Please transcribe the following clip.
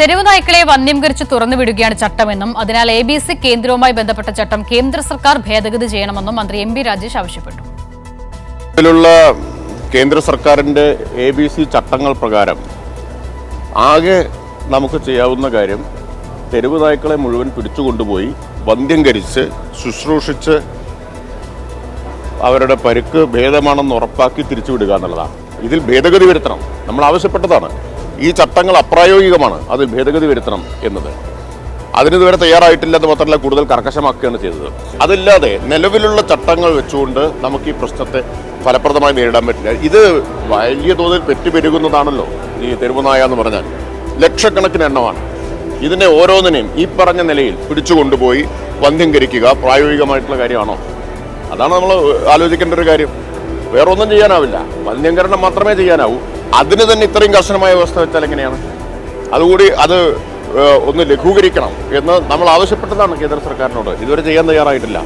തെരുവ് നായ്ക്കളെ വന്ധ്യംകരിച്ച് തുറന്നുവിടുകയാണ് ചട്ടമെന്നും അതിനാൽ എ ബി സി കേന്ദ്രവുമായി ബന്ധപ്പെട്ട ചട്ടം കേന്ദ്ര സർക്കാർ ഭേദഗതി ചെയ്യണമെന്നും മന്ത്രി എം ബി രാജേഷ് ആവശ്യപ്പെട്ടു. ഇതിലുള്ള കേന്ദ്ര സർക്കാരിന്റെ എ ബി സി ചട്ടങ്ങൾ പ്രകാരം ആകെ നമുക്ക് ചെയ്യാവുന്ന കാര്യം തെരുവ് നായ്ക്കളെ മുഴുവൻ പിടിച്ചുകൊണ്ടുപോയി വന്ധ്യംകരിച്ച് ശുശ്രൂഷിച്ച് അവരുടെ പരുക്ക് ഭേദമാണെന്ന് ഉറപ്പാക്കി തിരിച്ചുവിടുക എന്നുള്ളതാണ്. ഇതിൽ ഭേദഗതി വരുത്തണം. നമ്മൾ ആവശ്യപ്പെട്ടതാണ്. ഈ ചട്ടങ്ങൾ അപ്രായോഗികമാണ്. അതിൽ ഭേദഗതി വരുത്തണം എന്നത്. അതിന് ഇതുവരെ തയ്യാറായിട്ടില്ലെന്ന് മാത്രമല്ല കൂടുതൽ കർക്കശമാക്കുകയാണ് ചെയ്തത്. അതില്ലാതെ നിലവിലുള്ള ചട്ടങ്ങൾ വെച്ചുകൊണ്ട് നമുക്ക് ഈ പ്രശ്നത്തെ ഫലപ്രദമായി നേരിടാൻ പറ്റില്ല. ഇത് വലിയ തോതിൽ പെറ്റുപെരുകുന്നതാണല്ലോ ഈ തെരുവുനായ എന്ന് പറഞ്ഞാൽ. ലക്ഷക്കണക്കിന് എണ്ണമാണ്. ഇതിനെ ഓരോന്നിനെയും ഈ പറഞ്ഞ നിലയിൽ പിടിച്ചു കൊണ്ടുപോയി വന്ധ്യംകരിക്കുക പ്രായോഗികമായിട്ടുള്ള കാര്യമാണോ? അതാണ് നമ്മൾ ആലോചിക്കേണ്ട ഒരു കാര്യം. വേറൊന്നും ചെയ്യാനാവില്ല. വന്ധ്യംകരണം മാത്രമേ ചെയ്യാനാവൂ. അതിന് തന്നെ ഇത്രയും കർശനമായ വ്യവസ്ഥ വെച്ചാൽ എങ്ങനെയാണ്? അതുകൂടി അത് ഒന്ന് ലഘൂകരിക്കണം എന്ന് നമ്മൾ ആവശ്യപ്പെട്ടതാണ് കേന്ദ്ര സർക്കാരിനോട്. ഇതുവരെ ചെയ്യാൻ തയ്യാറായിട്ടില്ല.